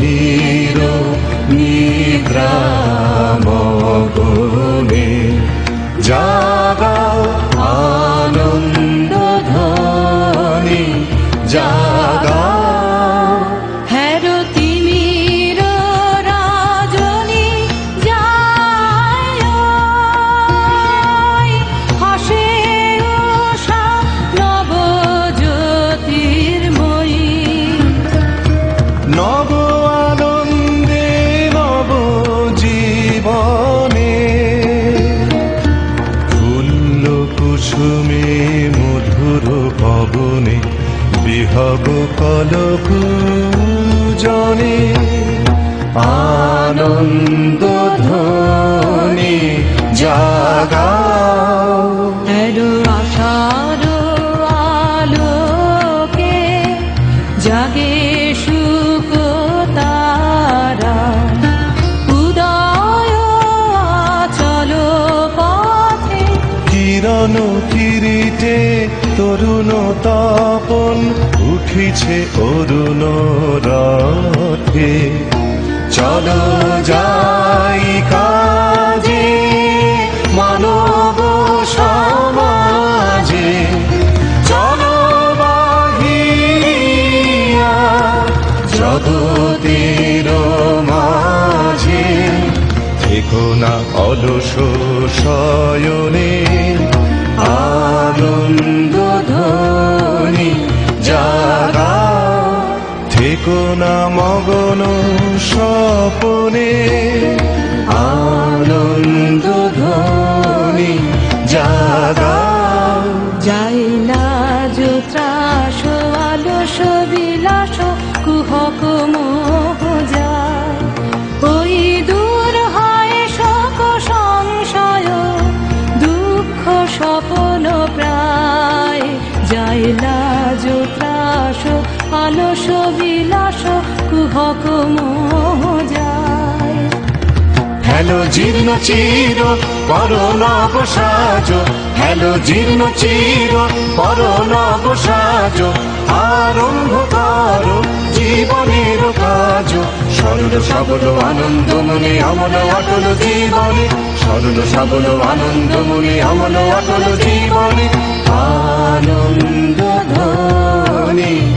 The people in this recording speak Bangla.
নিরো নিদ্রাম গুণে জাগা আনন্দ ধ্বনি জাগা ভব কলক জনে আনন্দ ধ্বনি জাগাও কিরিটে তরুণ তপন উঠিছে অরুণ রথে। চলো যাই কাজে, মানব সমাজে। চলো বাহিয়া জগতের মাঝে। থেকো না অলস শয়নে থেকো না মগন স্বপনে আনন্দ আলস বিলাস কুহক হ্যালো জীর্ণ চির করণব সাজ হ্যালো জীর্ণ চির করণব সাজ আরম্ভ করো জীবনের কাজ। সরল সবল আনন্দ মনে আমল অটল জীবনে। সরল সবল আনন্দ মনে আমল অটল জীবনে। আনন্দ ধরে